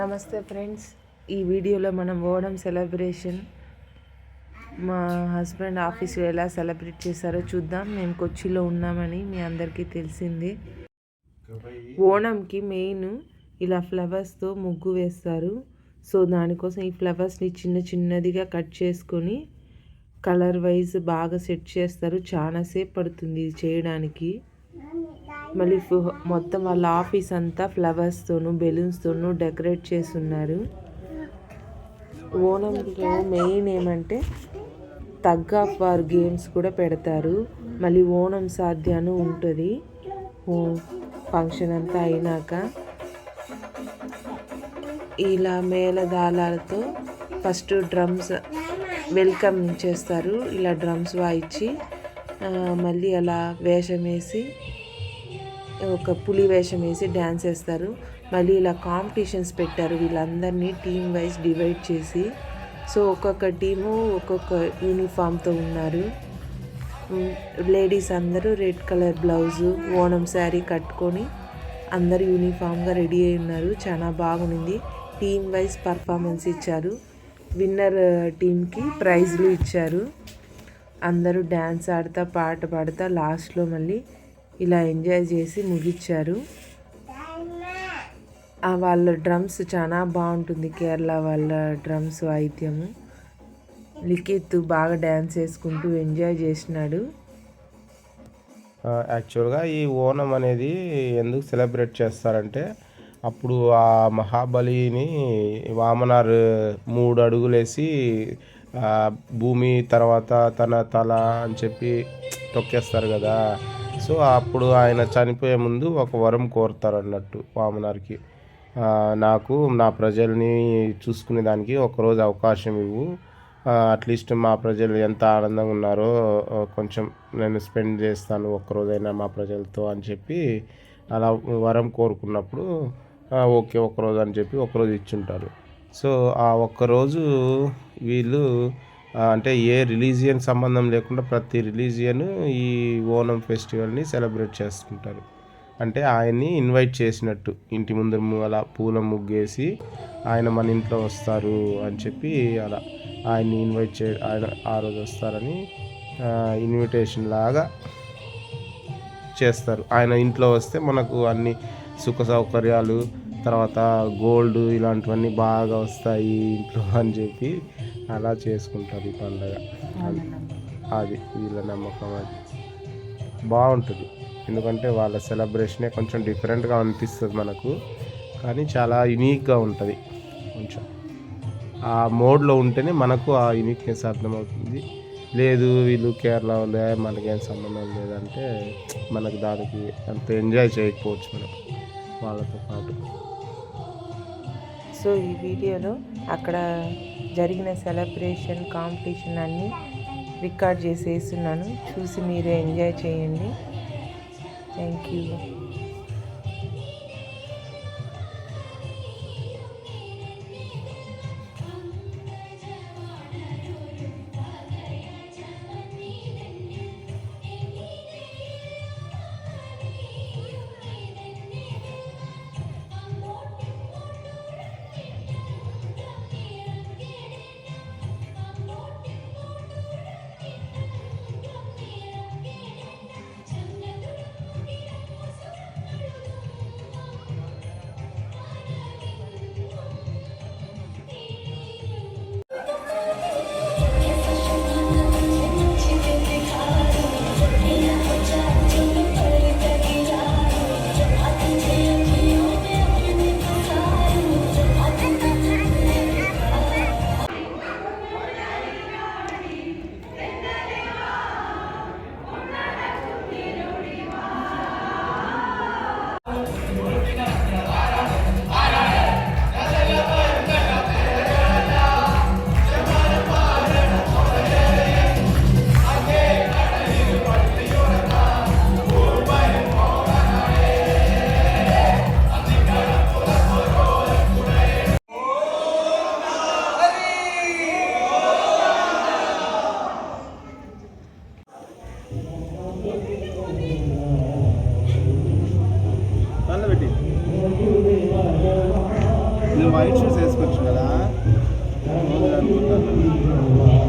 నమస్తే ఫ్రెండ్స్. ఈ వీడియోలో మనం ఓణం సెలబ్రేషన్ మా హస్బెండ్ ఆఫీస్ ఎలా సెలబ్రేట్ చేశారో చూద్దాం. మేము కొచ్చిలో ఉన్నామని మీ అందరికీ తెలిసింది. ఓణంకి మెయిన్ ఇలా ఫ్లవర్స్తో ముగ్గు వేస్తారు. సో దానికోసం ఈ ఫ్లవర్స్ని చిన్న చిన్నదిగా కట్ చేసుకొని కలర్ వైజ్ బాగా సెట్ చేస్తారు. చాలాసేపు పడుతుంది ఇది చేయడానికి. మళ్ళీ ఫు- మొత్తం వాళ్ళ ఆఫీస్ అంతా ఫ్లవర్స్తోనూ బెలూన్స్తోనూ డెకరేట్ చేసి ఉన్నారు ఓణంలో మెయిన్ ఏమంటే తగ్ ఆఫ్ వార్ గేమ్స్ కూడా పెడతారు. మళ్ళీ ఓణం సాధ్యాను ఉంటుంది. ఫంక్షన్ అంతా అయినాక ఇలా మేళదాళాలతో ఫస్ట్ డ్రమ్స్ వెల్కమ్ చేస్తారు. ఇలా డ్రమ్స్ వాయించి మళ్ళీ అలా వేషం వేసి ఒక పులి వేషం వేసి డ్యాన్స్ వేస్తారు. మళ్ళీ ఇలా కాంపిటీషన్స్ పెట్టారు. వీళ్ళందరినీ టీం వైజ్ డివైడ్ చేసి. సో ఒక్కొక్క టీము ఒక్కొక్క యూనిఫామ్తో ఉన్నారు. లేడీస్ అందరూ red colour blouse Onam sari కట్టుకొని అందరూ యూనిఫామ్గా రెడీ అయి ఉన్నారు. చాలా బాగుంది. టీమ్ వైజ్ పర్ఫార్మెన్స్ ఇచ్చారు. విన్నర్ టీంకి ప్రైజ్లు ఇచ్చారు. అందరూ డ్యాన్స్ ఆడుతా పాట పాడుతా లాస్ట్లో మళ్ళీ ఇలా ఎంజాయ్ చేసి ముగిచ్చారు. ఆ వాళ్ళ డ్రమ్స్ చాలా బాగుంటుంది. కేరళ వాళ్ళ డ్రమ్స్ వాయిద్యము లిఖిత్ బాగా డ్యాన్స్ వేసుకుంటూ ఎంజాయ్ చేసినాడు. యాక్చువల్గా ఈ ఓణం అనేది ఎందుకు సెలబ్రేట్ చేస్తారంటే అప్పుడు ఆ మహాబలిని వామనార్ మూడు అడుగులేసి భూమి తర్వాత తన తల అని చెప్పి తొక్కేస్తారు కదా. సో అప్పుడు ఆయన చనిపోయే ముందు ఒక వరం కోరుతారు అన్నట్టు వామనార్కి నాకు నా ప్రజల్ని చూసుకునే దానికి ఒకరోజు అవకాశం ఇవ్వు. అట్లీస్ట్ మా ప్రజలు ఎంత ఆనందంగా ఉన్నారో కొంచెం నేను స్పెండ్ చేస్తాను ఒక్కరోజైనా మా ప్రజలతో అని చెప్పి అలా వరం కోరుకున్నప్పుడు ఓకే ఒకరోజు అని చెప్పి ఒకరోజు ఇచ్చుంటారు. సో ఆ ఒక్కరోజు వీళ్ళు అంటే ఏ రిలీజియన్ సంబంధం లేకుండా ప్రతి రిలీజియన్ ఈ ఓణం ఫెస్టివల్ని సెలబ్రేట్ చేసుకుంటారు అంటే ఆయన్ని ఇన్వైట్ చేసినట్టు ఇంటి ముందు ము- అలా పూల ముగ్గేసి ఆయన మన ఇంట్లో వస్తారు అని చెప్పి అలా ఆయన్ని ఇన్వైట్ చే ఆయన ఆ రోజు వస్తారని ఇన్విటేషన్ లాగా చేస్తారు. ఆయన ఇంట్లో వస్తే మనకు అన్ని సుఖ సౌకర్యాలు తర్వాత గోల్డ్ ఇలాంటివన్నీ బాగా వస్తాయి ఇంట్లో అని చెప్పి అలా చేసుకుంటారు ఈ పండగ. అది అది వీళ్ళ నమ్మకం అది. బాగుంటుంది. ఎందుకంటే వాళ్ళ సెలబ్రేషనే కొంచెం డిఫరెంట్గా అనిపిస్తుంది మనకు. కానీ చాలా యునీక్గా ఉంటుంది. కొంచెం. ఆ మోడ్లో ఉంటేనే మనకు ఆ యూనిక్నెస్ అర్థమవుతుంది. లేదు వీళ్ళు కేరళ వాళ్ళే మనకేం సంబంధం లేదంటే మనకు దానికి అంత ఎంజాయ్ చేయకపోవచ్చు మనం వాళ్ళతో పాటు. సో ఈ వీడియోలో అక్కడ జరిగిన సెలబ్రేషన్ కాంపిటీషన్ అన్నీ రికార్డ్ చేసేస్తున్నాను. చూసి మీరు ఎంజాయ్ చేయండి. Thank you. వైట్ షూస్ వేసుకోవచ్చు కదా? రోజు అనుకుంటాను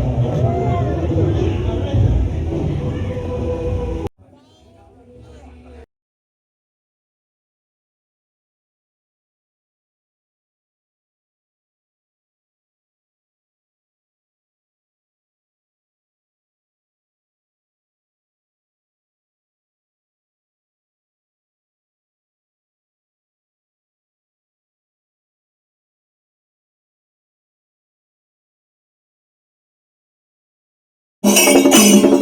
you.